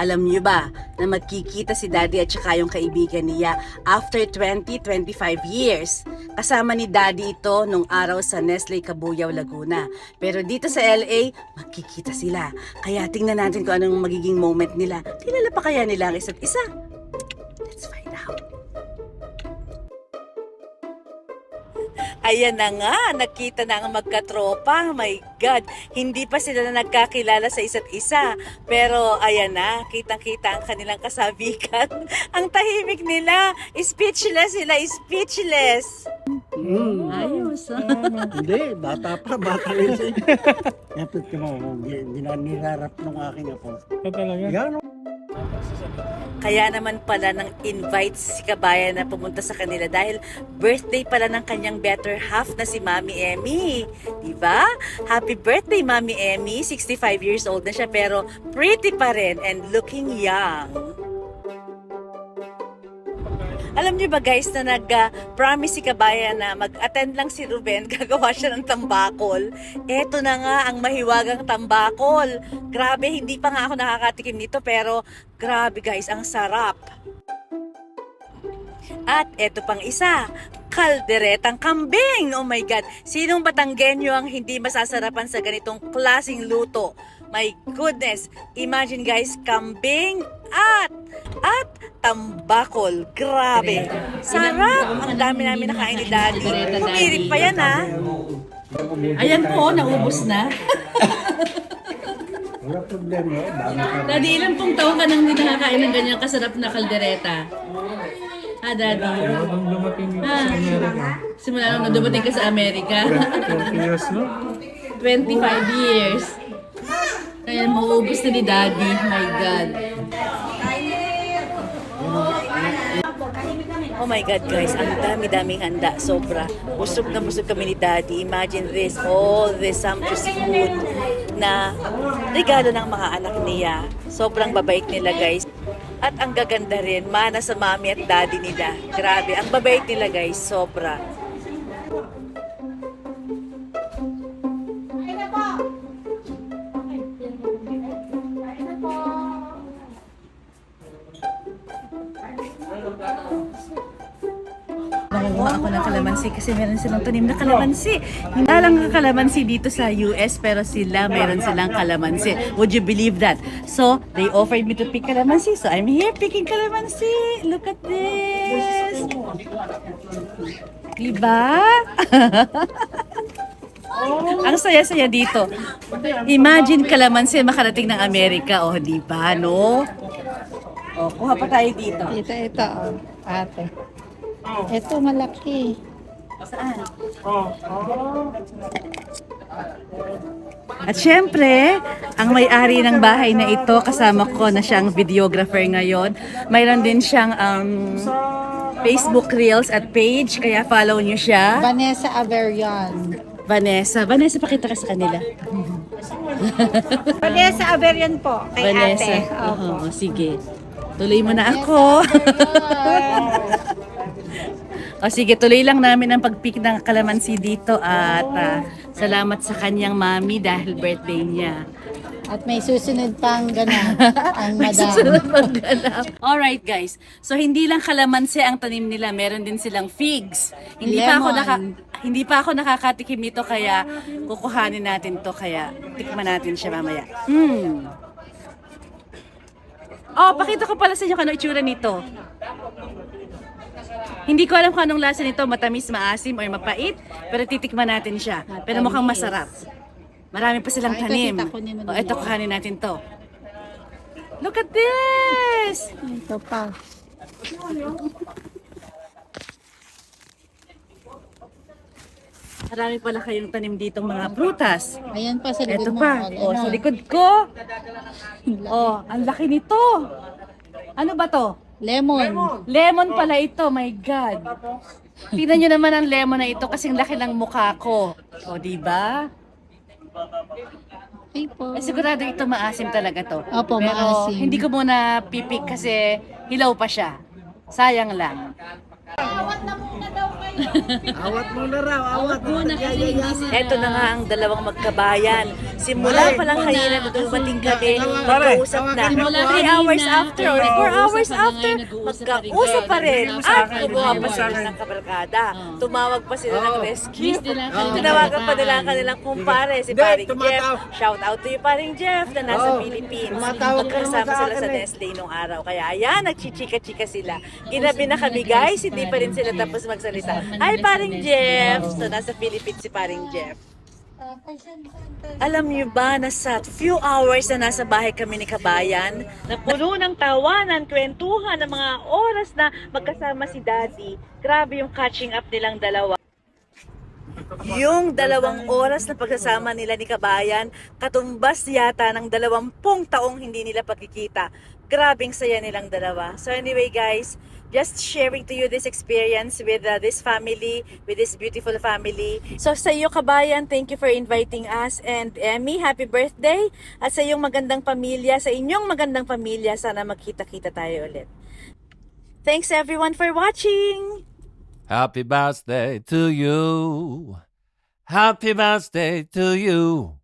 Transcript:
Alam niyo ba na magkikita si Daddy at saka yung kaibigan niya after 20-25 years. Kasama ni Daddy ito nung araw sa Nestle Cabuyao, Laguna. Pero dito sa LA, magkikita sila. Kaya tingnan natin kung anong magiging moment nila. Kilala pa kaya nila ang isa't isa? Let's find out. Ayan na nga, nakita na ang magkatropa. My God, hindi pa sila na nagkakilala sa isa't isa. Pero ayan na, kitang-kita ang kanilang kasabikan. ang tahimik nila, speechless sila, speechless. Hmm. Ayos. ah. Hindi, bata pa, bata rin siya. Kapit ko mo, hindi na nirarap ng aking apo. talaga? Yan, Kaya naman pala nang invite si Kabayan na pumunta sa kanila dahil birthday pala ng kanyang better half na si Mami Emmy. Diba? Happy birthday Mami Emmy. 65 years old na siya pero pretty pa rin and looking young. Alam niyo ba guys na nag-promise si Kabayan na mag-attend lang si Ruben, gagawa siya ng tambakol. Eto na nga ang mahiwagang tambakol. Grabe, hindi pa nga ako nakakatikim nito pero grabe guys, ang sarap. At eto pang isa, kalderetang kambing. Oh my God, sinong Batanggenyo ang hindi masasarapan sa ganitong klasing luto? My goodness, imagine guys, kambing at at tambakol. Grabe. Sarap. Ang dami namin nakain ni Daddy. Pumirit pa yan ha. Ayan po, naubos na. wala problema. Ka. Daddy, ilang pong taon ka nang hindi nakakain ng ganyang kasarap na kaldereta? Ha, Daddy? Nung dumating Ah. sa Amerika, Simula nung dumating ka sa Amerika. 20 years, no? 25 years. Kaya mauubos na ni Daddy. My God. Oh my God guys, ang dami-daming handa, sobra. Busog na busog kami ni Daddy. Imagine this, all this sumptuous food na regalo ng mga anak niya. Sobrang babait nila guys. At ang gaganda rin, mana sa mami at daddy nila. Grabe, ang babait nila guys, sobra. Nangunguha ako ng kalamansi kasi meron silang tanim na kalamansi. Hindi lang ang kalamansi dito sa US pero sila meron silang kalamansi. Would you believe that? So, they offered me to pick kalamansi. So, I'm here picking kalamansi. Look at this. Diba? ang saya-saya dito. Imagine kalamansi makarating ng Amerika. Oh, di ba, no? Oh, kuha pa tayo dito. Ito, ito, oh, ate. Ito, malaki. Saan? At syempre, ang may-ari ng bahay na ito, kasama ko na siyang videographer ngayon. Mayroon din siyang um, Facebook Reels at page, kaya follow niyo siya. Vanessa Averion. Vanessa. Vanessa, pakita ka sa kanila. Vanessa Averion po, kay Vanessa. ate. Opo. Oo, sige. Tuloy mo na ako. o sige, tuloy lang namin ang pag-pick ng kalamansi dito at ah, salamat sa kanyang mami dahil birthday niya. At may susunod pang ganap, ang May madam. susunod magganap. Alright guys, so hindi lang kalamansi ang tanim nila, meron din silang figs. Hindi pa ako Lemon. naka hindi pa ako nakakatikim nito kaya kukuhanin natin to kaya tikman natin siya mamaya. Hmm. Oh, pakita ko pala sa inyo kung ano itsura nito. Hindi ko alam kung anong lasa nito, matamis, maasim, or mapait. Pero titikman natin siya. Pero mukhang masarap. Marami pa silang tanim. O, ito, kuhanin natin to. Look at this! Ito pa. Marami pala kayong tanim ditong mga prutas. Ayan pa sa likod Ito mo. pa. Ano? Oh, sa likod ko. Oh, ang laki nito. Ano ba to? Lemon. Lemon pala ito, my God. Tingnan nyo naman ang lemon na ito kasing laki ng mukha ko. O, di ba? Ay po. Eh, sigurado ito maasim talaga to. Opo, Pero maasim. hindi ko muna pipik kasi hilaw pa siya. Sayang lang. Awat muna raw, awat. Ito na nga ang dalawang magkabayan. Simula pa lang kanina na dumating kami, magkausap na. Simula 3 kanina, hours after or 4 nag-uusap hours na after, magkausap pa rin. At akin, kumuha pa sila ng kabalkada. Oo. Tumawag pa sila ng rescue. Nila kanilang Tinawagan pa nila ang kanilang kumpare, si paring Jeff. Shout out to you, paring Jeff, na nasa Oo, Philippines. ka Magkasama sila sa eh. Nestle nung araw. Kaya ayan, nagchichika-chika sila. Ginabi na kami guys, hindi pa rin sila tapos magsalita. Hi, paring Jeff! So, nasa Philippines si paring Jeff. Alam niyo ba na sa few hours na nasa bahay kami ni Kabayan, na puno ng tawanan, kwentuhan, ng mga oras na magkasama si Daddy, grabe yung catching up nilang dalawa. Yung dalawang oras na pagsasama nila ni Kabayan, katumbas yata ng dalawampung taong hindi nila pagkikita. Grabing saya nilang dalawa. So anyway guys, just sharing to you this experience with uh, this family, with this beautiful family. So sa iyo Kabayan, thank you for inviting us. And Emmy, happy birthday! At sa iyong magandang pamilya, sa inyong magandang pamilya, sana magkita-kita tayo ulit. Thanks everyone for watching! Happy birthday to you. Happy birthday to you.